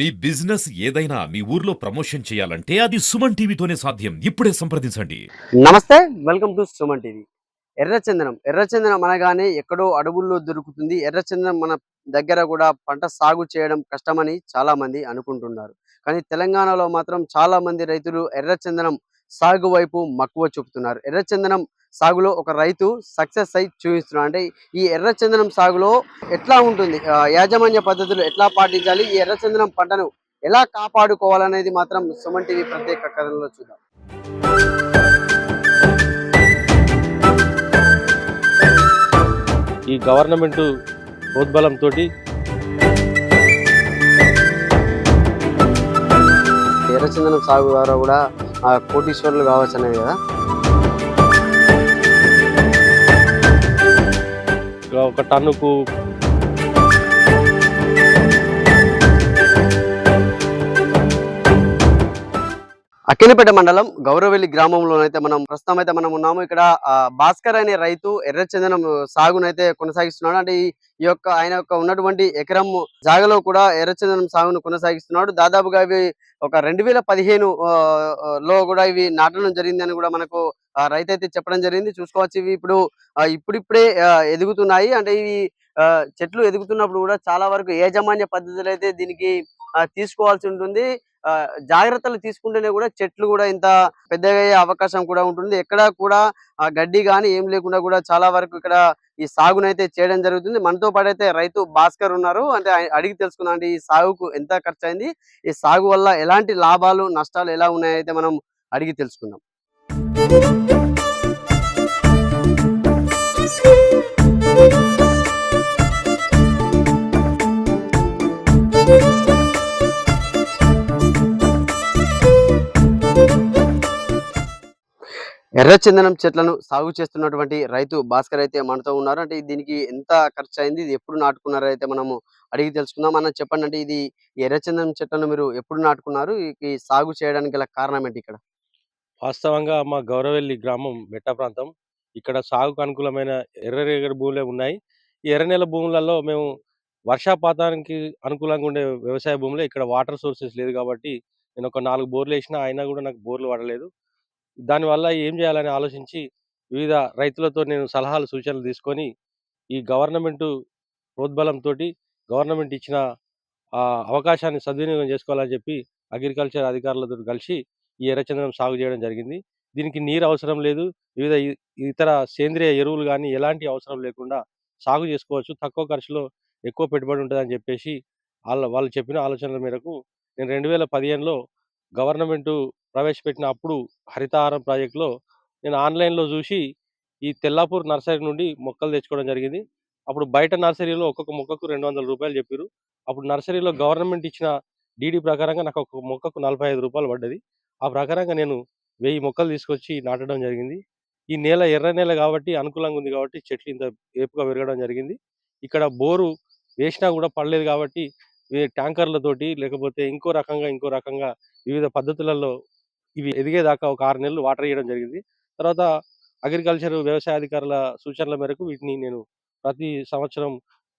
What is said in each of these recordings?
మీ business ఏదైనా మీ ఊర్లో promotion చేయాలంటే అది సుమన్ టీవీతోనే సాధ్యం. ఇప్పుడే సంప్రదించండి. నమస్తే వెల్కమ్ టు సుమన్ టీవీ. ఎర్రచందనం ఎర్రచందనం అనగానే ఎక్కడో అడవుల్లో దొరుకుతుంది. ఎర్రచందనం మన దగ్గర కూడా పంట సాగు చేయడం కష్టమని చాలా మంది అనుకుంటున్నారు. కానీ తెలంగాణలో మాత్రం చాలా మంది రైతులు ఎర్రచందనం సాగు వైపు మక్కువ చూపుతున్నారు. ఎర్రచందనం సాగులో ఒక రైతు సక్సెస్ అయి చూపిస్తున్నారు అంటే ఈ ఎర్రచందనం సాగులో ఎట్లా ఉంటుంది? యాజమాన్య పద్ధతులు ఎట్లా పాటించాలి? ఈ ఎర్రచందనం పంటను ఎలా కాపాడుకోవాలనేది మాత్రం సుమన్ టీవీ ప్రత్యేక కథనంలో చూద్దాం. ఈ గవర్నమెంట్ ప్రోద్బలంతో ఎర్రచందనం సాగు ద్వారా కూడా ఆ, కోటీశ్వరులు కావచ్చు అనేది కదా. ఒక టన్నుకు అక్కినపేట మండలం గౌరవెల్లి గ్రామంలోనైతే మనం ప్రస్తుతం అయితే మనం ఉన్నాము. ఇక్కడ భాస్కర్ అనే రైతు ఎర్ర చందనం సాగునైతే కొనసాగిస్తున్నాడు. అంటే ఈ యొక్క ఆయన యొక్క ఉన్నటువంటి ఎకరం జాగలో కూడా ఎర్ర చందనం సాగును కొనసాగిస్తున్నాడు. దాదాపుగా ఇవి ఒక రెండు వేల పదిహేను ఆ, లో కూడా ఇవి నాటడం జరిగిందని కూడా మనకు రైతు అయితే చెప్పడం జరిగింది చూసుకోవచ్చు ఇవి ఇప్పుడు ఇప్పుడిప్పుడే ఎదుగుతున్నాయి. అంటే ఇవి చెట్లు ఎదుగుతున్నప్పుడు కూడా చాలా వరకు యాజమాన్య పద్ధతులు అయితే దీనికి తీసుకోవాల్సి ఉంటుంది. ఆ, జాగ్రత్తలు తీసుకుంటేనే కూడా చెట్లు కూడా ఇంత పెద్దగా అయ్యే అవకాశం కూడా ఉంటుంది. ఎక్కడ కూడా గడ్డి కానీ ఏం లేకుండా కూడా చాలా వరకు ఇక్కడ ఈ సాగునైతే చేయడం జరుగుతుంది. మనతో పాటు అయితే రైతు భాస్కర్ ఉన్నారు. అంటే అడిగి తెలుసుకున్నాం అంటే ఈ సాగుకు ఎంత ఖర్చు అయింది ఈ సాగు వల్ల ఎలాంటి లాభాలు నష్టాలు ఎలా ఉన్నాయో అయితే మనం అడిగి తెలుసుకుందాం. ఎర్రచందనం చెట్లను సాగు చేస్తున్నటువంటి రైతు భాస్కర్ అయితే మనతో ఉన్నారు. అంటే దీనికి ఎంత ఖర్చు అయింది? ఇది ఎప్పుడు నాటుకున్నారో అయితే మనము అడిగి తెలుసుకుందాం. అన్న చెప్పండి. అంటే ఇది ఎర్రచందనం చెట్లను మీరు ఎప్పుడు నాటుకున్నారు? ఈ ఈ సాగు చేయడానికి గల కారణం ఏంటి ఇక్కడ? వాస్తవంగా మా గౌరవెల్లి గ్రామం మెట్ట ప్రాంతం. ఇక్కడ సాగుకు అనుకూలమైన ఎర్రరేగడి భూములే ఉన్నాయి. ఈ ఎర్రనెల భూములలో మేము వర్షాపాతానికి అనుకూలంగా ఉండే వ్యవసాయ భూములే. ఇక్కడ వాటర్ సోర్సెస్ లేదు కాబట్టి నేను ఒక నాలుగు బోర్లు వేసినా అయినా కూడా నాకు బోర్లు పడలేదు దానివల్ల ఏం చేయాలని ఆలోచించి వివిధ రైతులతో నేను సలహాలు సూచనలు తీసుకొని ఈ గవర్నమెంట్ ప్రోద్బలంతో గవర్నమెంట్ ఇచ్చిన అవకాశాన్ని సద్వినియోగం చేసుకోవాలని చెప్పి అగ్రికల్చర్ అధికారులతో కలిసి ఈ ఎర్రచందనం సాగు చేయడం జరిగింది. దీనికి నీరు అవసరం లేదు. వివిధ ఇతర సేంద్రియ ఎరువులు కానీ ఎలాంటి అవసరం లేకుండా సాగు చేసుకోవచ్చు. తక్కువ ఖర్చులో ఎక్కువ పెట్టుబడి ఉంటుందని చెప్పేసి వాళ్ళ వాళ్ళు చెప్పిన ఆలోచనల మేరకు నేను రెండు వేల పదిహేనులో గవర్నమెంట్ ప్రవేశపెట్టిన అప్పుడు హరితహారం ప్రాజెక్టులో నేను ఆన్లైన్లో చూసి ఈ తెల్లాపూర్ నర్సరీ నుండి మొక్కలు తెచ్చుకోవడం జరిగింది. అప్పుడు బయట నర్సరీలో ఒక్కొక్క మొక్కకు రెండు వందల రూపాయలు చెప్పారు అప్పుడు నర్సరీలో గవర్నమెంట్ ఇచ్చిన డీడీ ప్రకారంగా నాకు ఒక మొక్కకు నలభై ఐదు రూపాయలు పడ్డది. ఆ ప్రకారంగా నేను వెయ్యి మొక్కలు తీసుకొచ్చి నాటడం జరిగింది. ఈ నేల ఎర్ర నేల కాబట్టి అనుకూలంగా ఉంది కాబట్టి చెట్లు ఇంత ఏపుగా పెరగడం జరిగింది. ఇక్కడ బోరు వేసినా కూడా పడలేదు కాబట్టి ట్యాంకర్లతోటి లేకపోతే ఇంకో రకంగా ఇంకో రకంగా వివిధ పద్ధతులలో ఇవి ఎదిగేదాకా ఒక ఆరు నెలలు వాటర్ ఇవ్వడం జరిగింది. తర్వాత అగ్రికల్చర్ వ్యవసాయ అధికారుల సూచనల మేరకు వీటిని నేను ప్రతి సంవత్సరం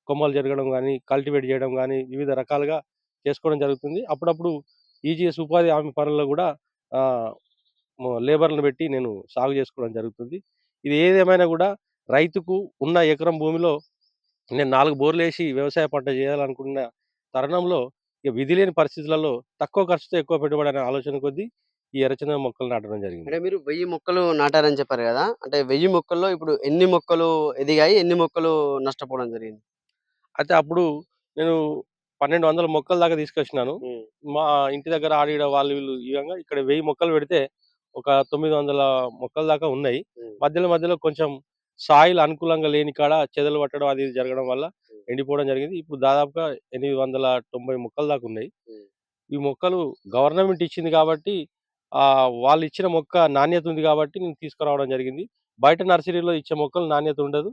కొమ్మలు జరగడం కానీ కల్టివేట్ చేయడం కానీ వివిధ రకాలుగా చేసుకోవడం జరుగుతుంది. అప్పుడప్పుడు ఈజీఎస్ ఉపాధి హామీ పనుల్లో కూడా లేబర్లను పెట్టి నేను సాగు చేసుకోవడం జరుగుతుంది. ఇది ఏదేమైనా కూడా రైతుకు ఉన్న ఎకరం భూమిలో నేను నాలుగు బోర్లు వేసి వ్యవసాయ పంట చేయాలనుకున్న తరుణంలో ఇక విధి లేని పరిస్థితులలో తక్కువ ఖర్చుతో ఎక్కువ పెట్టుబడి అనే ఆలోచన కొద్దీ ఈ ఎర్రచందనం మొక్కలు నాటడం జరిగింది. అంటే మీరు వెయ్యి మొక్కలు నాటారని చెప్పారు కదా! అంటే వెయ్యి మొక్కల్లో ఇప్పుడు ఎన్ని మొక్కలు ఎదిగాయి ఎన్ని మొక్కలు నష్టపోవడం జరిగింది? అయితే అప్పుడు నేను పన్నెండు వందల మొక్కల దాకా తీసుకొచ్చినాను మా ఇంటి దగ్గర ఆడిడ వాళ్ళు వీళ్ళు ఈ విధంగా ఇక్కడ వెయ్యి మొక్కలు పెడితే ఒక తొమ్మిది వందల మొక్కల దాకా ఉన్నాయి. మధ్యలో మధ్యలో కొంచెం సాయిల్ అనుకూలంగా లేని కాడ చెదలు పట్టడం అది జరగడం వల్ల. ఎండిపోవడం జరిగింది ఇప్పుడు దాదాపుగా ఎనిమిది వందల తొంభై మొక్కల దాకా ఉన్నాయి. ఈ మొక్కలు గవర్నమెంట్ ఇచ్చింది కాబట్టి ఆ వాళ్ళు ఇచ్చిన మొక్క నాణ్యత ఉంది కాబట్టి నేను తీసుకురావడం జరిగింది బయట నర్సరీలో ఇచ్చే మొక్కలు నాణ్యత ఉండదు.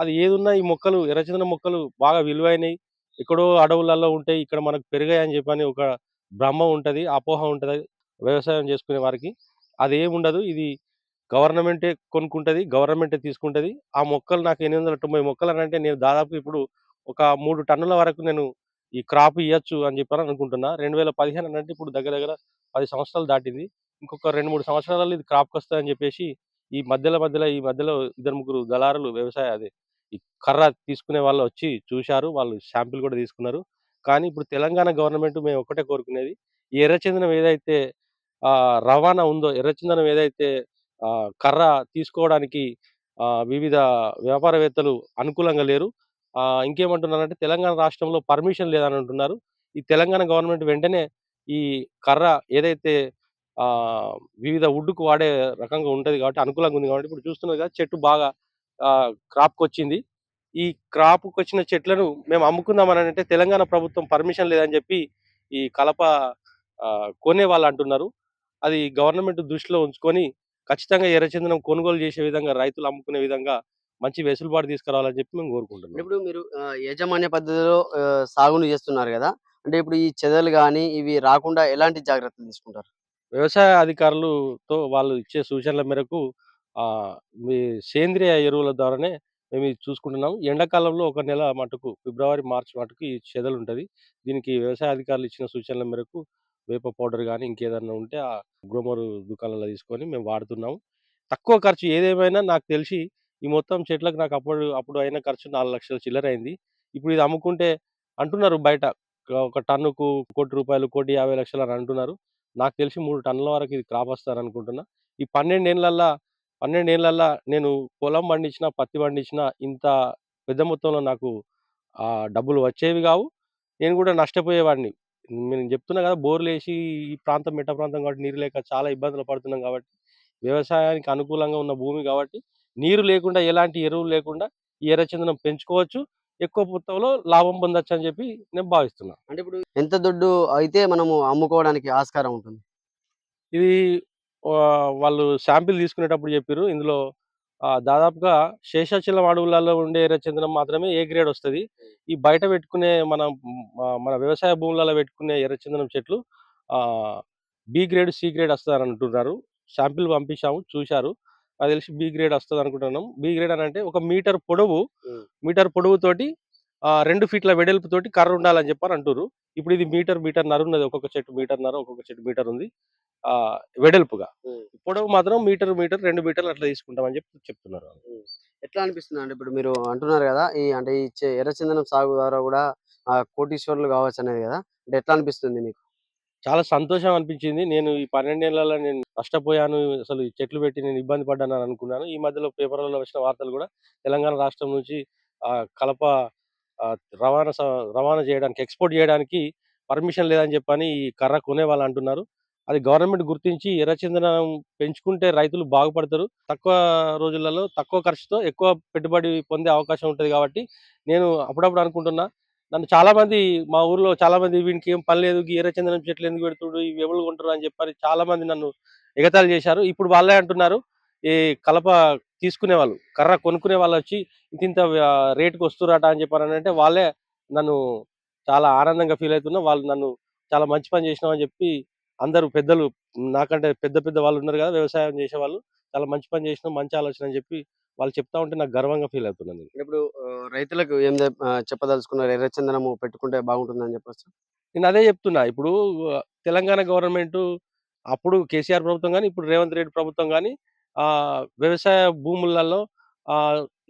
అది ఏదున్నా ఈ మొక్కలు ఎర్రచందనం మొక్కలు బాగా విలువైనవి ఎక్కడో అడవులలో ఉంటాయి ఇక్కడ మనకు పెరిగాయి అని చెప్పని ఒక భ్రమ ఉంటది అపోహ ఉంటది వ్యవసాయం చేసుకునే వారికి. అది ఏమి ఉండదు ఇది గవర్నమెంటే కొనుక్కుంటది గవర్నమెంటే తీసుకుంటది. ఆ మొక్కలు నాకు ఎనిమిది వందల తొంభై మొక్కలు అని అంటే నేను దాదాపు ఇప్పుడు ఒక మూడు టన్నుల వరకు నేను ఈ క్రాప్ ఇవ్వచ్చు అని చెప్పని అనుకుంటున్నా. రెండు వేల పదిహేను అంటే ఇప్పుడు దగ్గర దగ్గర పది సంవత్సరాలు దాటింది. ఇంకొక రెండు మూడు సంవత్సరాలలో ఇది క్రాప్కి వస్తుందని చెప్పేసి ఈ మధ్యలో మధ్యలో ఈ మధ్యలో ఇద్దరు ముగ్గురు దళారులు వ్యవసాయ అదే ఈ కర్ర తీసుకునే వాళ్ళు వచ్చి చూశారు వాళ్ళు శాంపిల్ కూడా తీసుకున్నారు. కానీ ఇప్పుడు తెలంగాణ గవర్నమెంట్ మేము ఒకటే కోరుకునేది ఈ ఎర్రచందనం ఏదైతే రవాణా ఉందో ఎర్రచందనం ఏదైతే ఆ, కర్ర తీసుకోవడానికి ఆ, వివిధ వ్యాపారవేత్తలు అనుకూలంగా లేరు. ఇంకేమంటున్నారంటే తెలంగాణ రాష్ట్రంలో పర్మిషన్ లేదని అంటున్నారు. ఈ తెలంగాణ గవర్నమెంట్ వెంటనే ఈ కర్ర ఏదైతే ఆ, వివిధ వుడ్కు వాడే రకంగా ఉంటది కాబట్టి అనుకూలంగా ఉంది కాబట్టి ఇప్పుడు చూస్తున్నారు కదా చెట్టు బాగా క్రాప్కి వచ్చింది ఈ క్రాప్కి వచ్చిన చెట్లను మేము అమ్ముకుందామని అంటే తెలంగాణ ప్రభుత్వం పర్మిషన్ లేదని చెప్పి ఈ కలప కొనే వాళ్ళు అంటున్నారు. అది గవర్నమెంట్ దృష్టిలో ఉంచుకొని ఖచ్చితంగా ఎర్రచందనం కొనుగోలు చేసే విధంగా రైతులు అమ్ముకునే విధంగా మంచి వెసులుబాటు తీసుకురావాలని చెప్పి మేము కోరుకుంటున్నాం. ఇప్పుడు మీరు యాజమాన్య పద్ధతిలో సాగును చేస్తున్నారు కదా అంటే ఇప్పుడు ఈ చెదలు కానీ ఇవి రాకుండా ఎలాంటి జాగ్రత్తలు తీసుకుంటారు? వ్యవసాయ అధికారులతో వాళ్ళు ఇచ్చే సూచనల మేరకు మీ సేంద్రియ ఎరువుల ద్వారానే మేము ఇది చూసుకుంటున్నాం ఎండాకాలంలో ఒక నెల మటుకు ఫిబ్రవరి మార్చి మటుకు ఈ చెదలు ఉంటుంది దీనికి వ్యవసాయ అధికారులు ఇచ్చిన సూచనల మేరకు వేప పౌడర్ కానీ ఇంకేదన్నా ఉంటే ఆ గ్రోమర్ దుకాణంలో తీసుకొని మేము వాడుతున్నాము. తక్కువ ఖర్చు ఏదేమైనా నాకు తెలిసి ఈ మొత్తం చెట్లకు నాకు అప్పుడు అప్పుడు అయిన ఖర్చు నాలుగు లక్షల చిల్లర అయింది. ఇప్పుడు ఇది అమ్ముకుంటే అంటున్నారు బయట. ఒక టన్నుకు కోటి రూపాయలు కోటి యాభై లక్షలు అని అంటున్నారు. నాకు తెలిసి మూడు టన్నుల వరకు ఇది క్రాప్ వస్తారు అనుకుంటున్నా ఈ పన్నెండేళ్ళల్లో పన్నెండేళ్ళల్లో నేను పొలం పండించిన పత్తి పండించిన ఇంత పెద్ద మొత్తంలో నాకు ఆ డబ్బులు వచ్చేవి కావు. నేను కూడా నష్టపోయేవాడిని. నేను చెప్తున్నా కదా బోర్లు వేసి ఈ ప్రాంతం మెట్ట ప్రాంతం కాబట్టి నీరు లేక చాలా ఇబ్బందులు పడుతున్నాం కాబట్టి వ్యవసాయానికి అనుకూలంగా ఉన్న భూమి కాబట్టి నీరు లేకుండా ఎలాంటి ఎరువులు లేకుండా ఈ ఎర్రచందనం పెంచుకోవచ్చు. ఎక్కువ మొత్తంలో లాభం పొందొచ్చు అని చెప్పి నేను భావిస్తున్నా. అంటే ఇప్పుడు ఎంత దుడ్డు అయితే మనము అమ్ముకోవడానికి ఆస్కారం ఉంటుంది? ఇది వాళ్ళు శాంపిల్ తీసుకునేటప్పుడు చెప్పారు ఇందులో దాదాపుగా శేషాచలం అడవులలో ఉండే ఎర్రచందనం మాత్రమే ఏ గ్రేడ్ వస్తుంది? ఈ బయట పెట్టుకునే మన మన వ్యవసాయ భూములలో పెట్టుకునే ఎర్రచందనం చెట్లు బి గ్రేడ్ సి గ్రేడ్ వస్తుంది అంటున్నారు. శాంపిల్ పంపించాము చూశారు. నాకు తెలిసి బి గ్రేడ్ వస్తుంది అనుకుంటున్నాం. బి గ్రేడ్ అని అంటే ఒక మీటర్ పొడవు. మీటర్ పొడవుతోటి రెండు ఫీట్ల వెడల్పుతోటి కర్ర ఉండాలని చెప్పని అంటారు ఇప్పుడు ఇది మీటర్ మీటర్ నర ఉన్నది. ఒక్కొక్క చెట్టు మీటర్ నర ఒక్కొక్క చెట్టు మీటర్ ఉంది. ఆ వెడల్పుగా. పొడవు మాత్రం మీటర్ మీటర్ రెండు మీటర్లు అట్లా తీసుకుంటామని చెప్పి చెప్తున్నారు ఎట్లా అనిపిస్తుంది అంటే ఇప్పుడు మీరు అంటున్నారు కదా ఈ అంటే ఈ ఎర్రచందనం సాగు ద్వారా కూడా ఆ, కోటీశ్వరులు కావచ్చు అనేది కదా అంటే ఎట్లా అనిపిస్తుంది మీకు? చాలా సంతోషం అనిపించింది. నేను ఈ పన్నెండేళ్ళలో నేను నష్టపోయాను. అసలు ఈ చెట్లు పెట్టి నేను ఇబ్బంది పడ్డాను అని అనుకున్నాను. ఈ మధ్యలో పేపర్లలో వచ్చిన వార్తలు కూడా తెలంగాణ రాష్ట్రం నుంచి ఆ కలప రవాణా స- రవాణా చేయడానికి ఎక్స్పోర్ట్ చేయడానికి పర్మిషన్ లేదని చెప్పని ఈ కర్ర కొనే వాళ్ళు అంటున్నారు. అది గవర్నమెంట్ గుర్తించి ఎర్రచందనం పెంచుకుంటే రైతులు బాగుపడతారు. తక్కువ రోజులలో తక్కువ ఖర్చుతో ఎక్కువ పెట్టుబడి పొందే అవకాశం ఉంటుంది కాబట్టి నేను అప్పుడప్పుడు అనుకుంటున్నా. నన్ను చాలా మంది మా ఊర్లో చాలామంది వీనికి ఏం పని లేదు ఎర్రచందనం చెట్లు ఎందుకు పెడుతుడు ఇవి ఎవరు కొంటారు అని చెప్పని చాలామంది నన్ను ఎగతాళి చేశారు. ఇప్పుడు వాళ్ళే అంటున్నారు ఈ కలప తీసుకునే వాళ్ళు కర్ర కొనుక్కునే వాళ్ళు వచ్చి ఇంత ఇంత రేటుకి వస్తురట అని చెప్పారు అంటే వాళ్ళే నన్ను చాలా ఆనందంగా ఫీల్ అవుతున్నా వాళ్ళు నన్ను చాలా మంచి పని చేసినావు అని చెప్పి అందరూ పెద్దలు నాకంటే పెద్ద పెద్ద వాళ్ళు ఉన్నారు కదా వ్యవసాయం చేసే వాళ్ళు చాలా మంచి పని చేసినావు మంచి ఆలోచన అని చెప్పి వాళ్ళు చెప్తా ఉంటే నాకు గర్వంగా ఫీల్ అవుతున్నాను నేను. ఇప్పుడు రైతులకు ఏం చెప్పదలుచుకున్నారు? ఎర్రచందనము పెట్టుకుంటే బాగుంటుందని చెప్పొచ్చు? నేను అదే చెప్తున్నా. ఇప్పుడు తెలంగాణ గవర్నమెంట్ అప్పుడు కేసీఆర్ ప్రభుత్వం కానీ ఇప్పుడు రేవంత్ రెడ్డి ప్రభుత్వం కానీ వ్యవసాయ భూములలో ఆ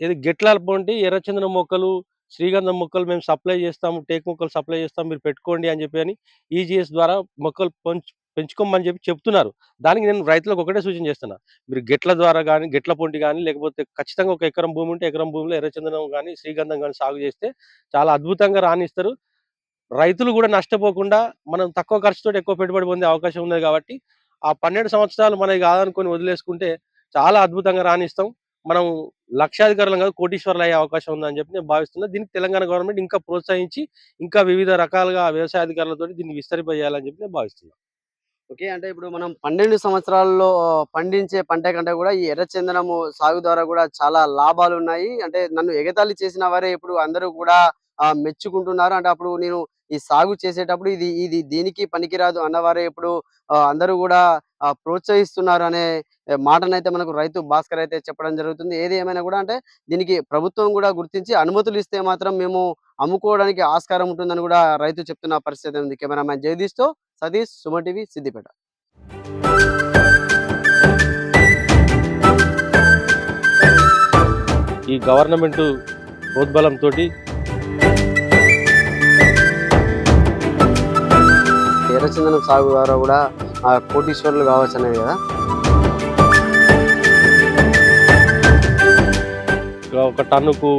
ఇది గెట్ల పొంటి ఎర్రచందనం మొక్కలు శ్రీగంధం మొక్కలు మేము సప్లై చేస్తాము టేక్ మొక్కలు సప్లై చేస్తాం మీరు పెట్టుకోండి అని చెప్పి అని ఈజీఎస్ ద్వారా మొక్కలు పెంచు పెంచుకోమని చెప్పి చెప్తున్నారు. దానికి నేను రైతులకు ఒకటే సూచన చేస్తున్నా. మీరు గెట్ల ద్వారా కానీ గెట్ల పొంటి కానీ లేకపోతే ఖచ్చితంగా ఒక ఎకరం భూమి ఉంటే ఎకరం భూమిలో ఎర్రచందనం కానీ శ్రీగంధం కానీ సాగు చేస్తే చాలా అద్భుతంగా రాణిస్తారు. రైతులు కూడా నష్టపోకుండా మనం తక్కువ ఖర్చుతో ఎక్కువ పెట్టుబడి పొందే అవకాశం ఉన్నది కాబట్టి ఆ పన్నెండు సంవత్సరాలు మనకి కాదనుకొని వదిలేసుకుంటే చాలా అద్భుతంగా రాణిస్తాం. మనం లక్షాధికారులం కాదు కోటీశ్వరులు అయ్యే అవకాశం ఉందని చెప్పి నేను భావిస్తున్నా. దీనికి తెలంగాణ గవర్నమెంట్ ఇంకా ప్రోత్సహించి ఇంకా వివిధ రకాలుగా వ్యవసాయ అధికారులతో దీన్ని విస్తరింపజేయాలని చెప్పి నేను భావిస్తున్నాను ఓకే. అంటే ఇప్పుడు మనం పన్నెండు సంవత్సరాల్లో పండించే పంట కంటే కూడా ఈ ఎర్రచందనము సాగు ద్వారా కూడా చాలా లాభాలు ఉన్నాయి. అంటే నన్ను ఎగతాళి చేసిన వారే ఇప్పుడు అందరూ కూడా మెచ్చుకుంటున్నారు. అంటే అప్పుడు నేను ఈ సాగు చేసేటప్పుడు ఇది ఇది దీనికి పనికిరాదు అన్నవారే ఇప్పుడు అందరూ కూడా ప్రోత్సహిస్తున్నారు అనే మాటనైతే మనకు రైతు భాస్కర్ అయితే చెప్పడం జరుగుతుంది. ఏది ఏమైనా కూడా అంటే దీనికి ప్రభుత్వం కూడా గుర్తించి అనుమతులు ఇస్తే మాత్రం మేము అమ్ముకోవడానికి ఆస్కారం ఉంటుందని కూడా రైతు చెప్తున్న పరిస్థితి ఉంది. కెమెరామ్యాన్ జగదీష్తో సతీష్ సుమన్ టీవీ సిద్దిపేట. ఈ గవర్నమెంట్ ప్రోద్బలంతో ఎర్రచందనం సాగు ద్వారా కూడా కోటీశ్వరులు కావచ్చు అనేది కదా? ఒక టన్నుకు